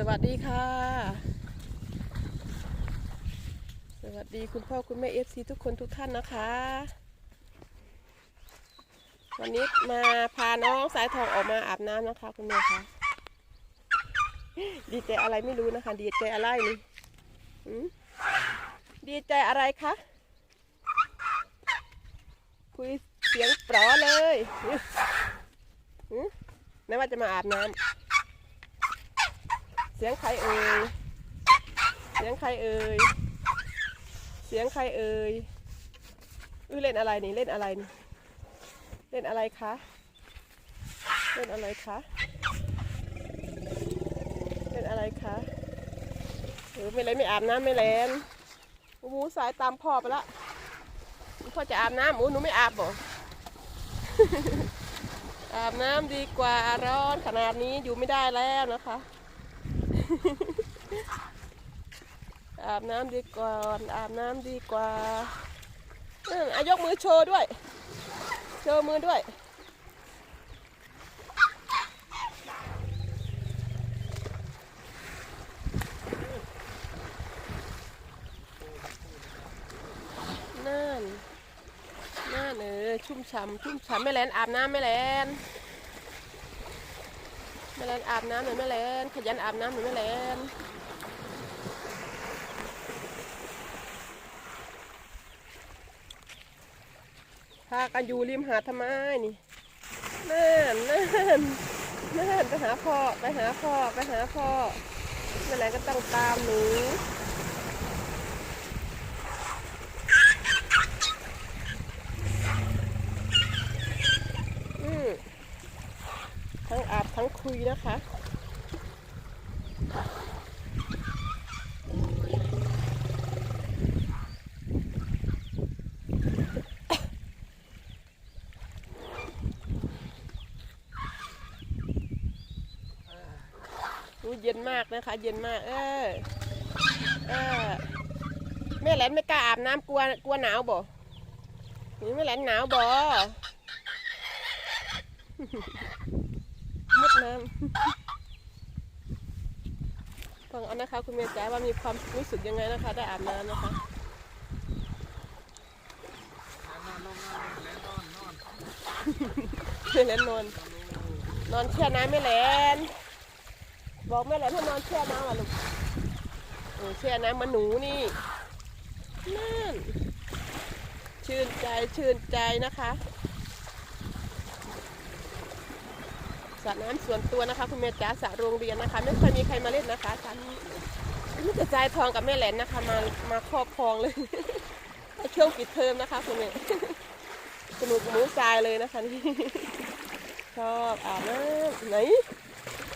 สวัสดีค่ะ สวัสดีคุณพ่อคุณแม่เอฟซีทุกคนทุกท่านนะคะ วันนี้มาพาน้องสายทองออกมาอาบน้ำนะคะคุณแม่คะดีใจอะไรไม่รู้นะคะ ดีใจอะไรนี่ดีใจอะไรคะคุยเสียงปราะเลยหืมหืมไหนว่าจะมาอาบน้ำ เสียงใครเอ่ย เสียงใครเอ่ย เสียงใครเอ่ยอุ้ยเล่นอะไรนี่เล่นอะไรนี่เล่นอะไรคะ เล่นอะไรคะ เล่นอะไรคะเออไม่เลยไม่อาบน้ำไม่แลนโอ้สายตามพ่อไปละพ่อจะอาบน้ำโอ้หนูไม่อาบบ่อาบน้ำดีกว่าร้อนขนาดนี้อยู่ไม่ได้แล้วนะคะ อาบน้ำดีกว่าอาบน้ำดีกว่าอายกมือโชว์ด้วย โชว์มือด้วย นั่น นั่นเออชุ่มฉ่ำชุ่มฉ่ำแม่แลนอาบน้ำแม่แลน นอาบน้ำหน่อยแม่แลนขยันอาบน้ำหน่อยแม่แลนพากันอยู่ริมหาดทำไมนี่นั่นนั่นนั่นไปหาพ่อไปหาพ่อไปหาพ่อแม่แลนก็ต้องตามหนู อืมทั้ง อาบทั้งคุยนะคะอู้เย็นมากนะคะ เย็นมาก เออเออแม่แหลนไม่กล้าอาบน้ำกลัวกลัวหนาวบ่นี่แม่แหลนหนาวบ่ น้ำฟังเอานะคะ คุณเมย์จ๋าว่ามีความรู้สึกยังไงนะคะ ได้อาบน้ำนะคะไม่เล่นนอน นอนแช่น้ำไม่เล่นบอกไม่เล่นให้นอนแช่น้ำอะลูกเออแช่น้ำมันหนูนี่นั่นชื่นใจชื่นใจนะคะส ระน้ำส่วนตัวนะคะ คุณเมย์จ๋าสระโรงเรียนนะคะ ไม่เคยมีใครมาเล่นนะคะสระนี้นี่จะจายทองกับแม่แหลนนะคะ มามาครอบครองเลยในช่วงปิดเทอมนะคะ คุณเมย์สนุกหมูทรายเลยนะคะนี่ชอบอาบน้ำไหน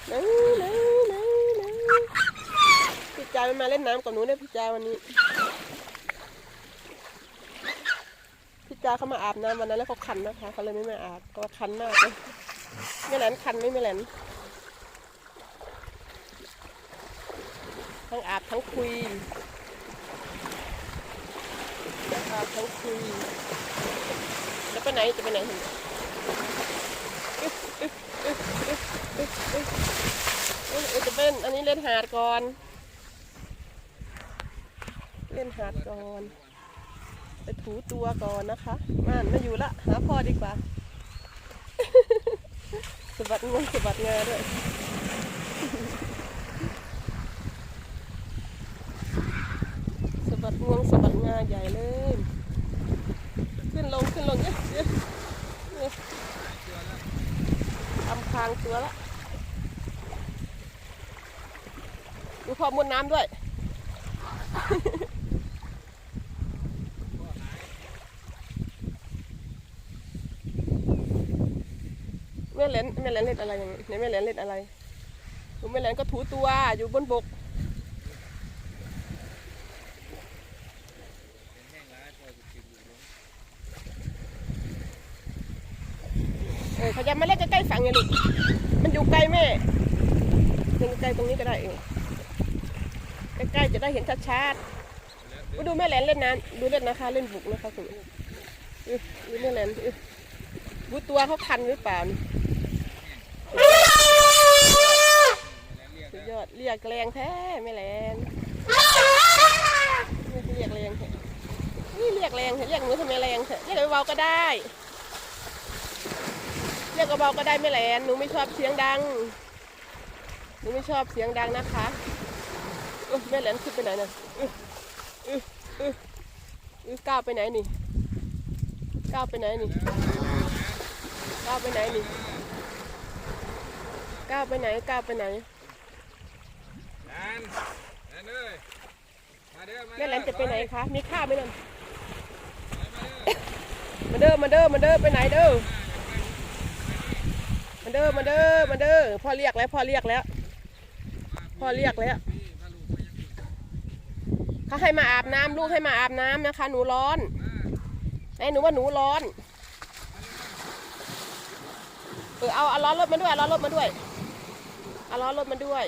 ไหนไหนไหนไหนพี่จายมันมาเล่นน้ำกับหนูเนี่ยพี่จายวันนี้พี่จายเขามาอาบน้ำวันนั้นแล้วเขาคันนะคะเขาเลยไม่มาอาบเขาว่าคันมากเลย ไม่แหลนคันไม่ไม่แหลนทั้งอาบทั้งคุยทั้งอาบทั้งคุย แล้วไปไหนจะไปไหนเห็นเอ้ยจะเป็นอันนี้เล่นหาดก่อน เล่นหาดก่อน ไปถูตัวก่อนนะคะม่านไม่อยู่ละ หาพ่อดีกว่าะบัดงวงสะบัดงาด้วยสะบัดงวงสะบัดงาใหญ่เลย ขึ้นลงขึ้นลงเยอะเยอะเยทำคางตัวละดูพอมุดน้ำด้วย เลนแม่เหลนเล่นอะไรอย่างนี้แม่เหลนเล่นอะไรดูแม่เหลนก็ถูตัวอยู่บนบกเออเขาจะมาเล่นใกล้ๆฝั่งไงลูกมันอยู่ไกลแม่เล่นใกลตรงนี้ก็ได้เองใกล้ๆจะได้เห็นชัดๆอุ๊ยดูแม่แหลนเล่นน้ำดูเล่นนะคะ เล่นบุกนะคะคุณดูแม่แหลนอุ๊ยดูตัวเขาคันหรือเปล่านี่ ดู ด ยอดเรียกแรงแท้ไม่แรงเรียกแรงแท้นี่เรียกแรงแท้เรียกหนูทำไมแรงแท้เรียกเบาก็ได้ เรียกเบาก็ได้ไม่แรงหนูไม่ชอบเสียงดังหนูไม่ชอบเสียงดังนะคะแม่แหลนขึ้นไปไหนน่ะอืออืออือก้าวไปไหนนี่ก้าวไปไหนนี่ก้าวไปไหนนี่ก้าวไปไหนก้าวไปไหน นั่นนั่นเลยมาเด้อมาแม่แหลนจะไปไหนคะ มีข้าวไหมนั่นมาเด้อมาเด้อมาเด้อมาเด้อไปไหนเด้อมาเด้อมาเด้อมาเด้อพ่อเรียกแล้วพ่อเรียกแล้วพ่อเรียกแล้วพี่มาลูกมายังเขาให้มาอาบน้ำลูกให้มาอาบน้ำนะคะ หนูร้อนไอ้หนูว่าหนูร้อนเออเอาเอาล้อรถมาด้วยเอาล้อรถมาด้วยเอาล้อรถมาด้วย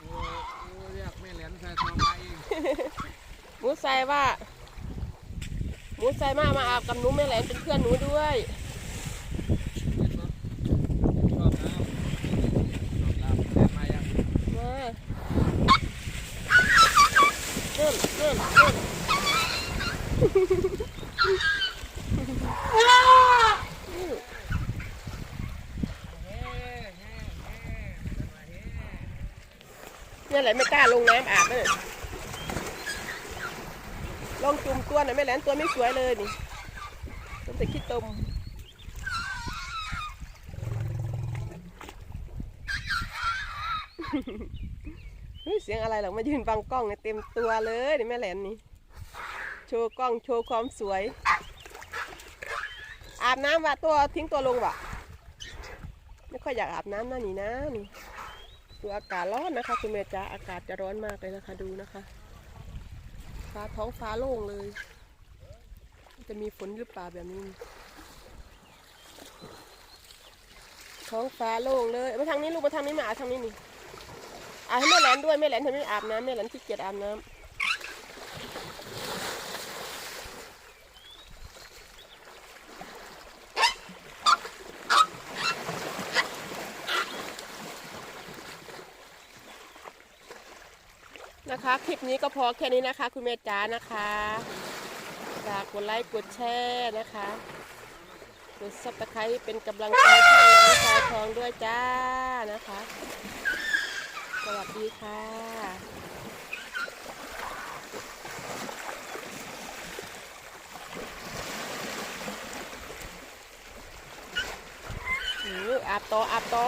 โอ้โอ้เรียกแม่แหลนใส่ทอง หมูใส่ว่าหมูใส่มามาอาบกับหนูแม่แหลนเป็นเพื่อนหนูด้วยเห็นปะชอบน้ำชอบน้ำแหลนมายังมาเริ่มเริ่มเริ่มเฮ้เฮ้เฮ้มาเฮ้เนี่ยแหละไม่กล้าลงน้ำอาบเลย ลองจุ่มตัวหน่อยแม่แหลนตัวไม่สวยเลยนี่ต้องแต่ขี้ตมเฮ้ยเสียงอะไรหรอกมายืนบังกล้องเนี่ยเต็มตัวเลยนี่แม่แหลนนี่โชว์กล้องโชว์ความสวย อาบน้ำว่ะตัวทิ้งตัวลงว่ะไม่ค่อยอยากอาบน้ำนะนี่นะนี่ดูอากาศร้อนนะคะ คุณเมย์จ๋าอากาศจะร้อนมากเลยนะคะดูนะคะ ฟ้าท้องฟ้าโล่งเลย จะมีฝนหรือเปล่าแบบนี้ ท้องฟ้าโล่งเลยมาทางนี้ลูกมาทางนี้มาอาบทางนี้นี่อาบให้แม่แหลนด้วยแม่แหลนทำไม่อาบน้ำแม่แหลนขี้เกียจอาบน้ำ นะคะ คลิปนี้ก็พอแค่นี้นะคะ คุณเมย์จ๋านะคะฝากกดไลค์กดแชร์นะคะกดซับสไครต์เป็นกำลังใจให้น้องชายทองด้วยจ้านะคะ สวัสดีค่ะอืออาบต่ออาบต่อ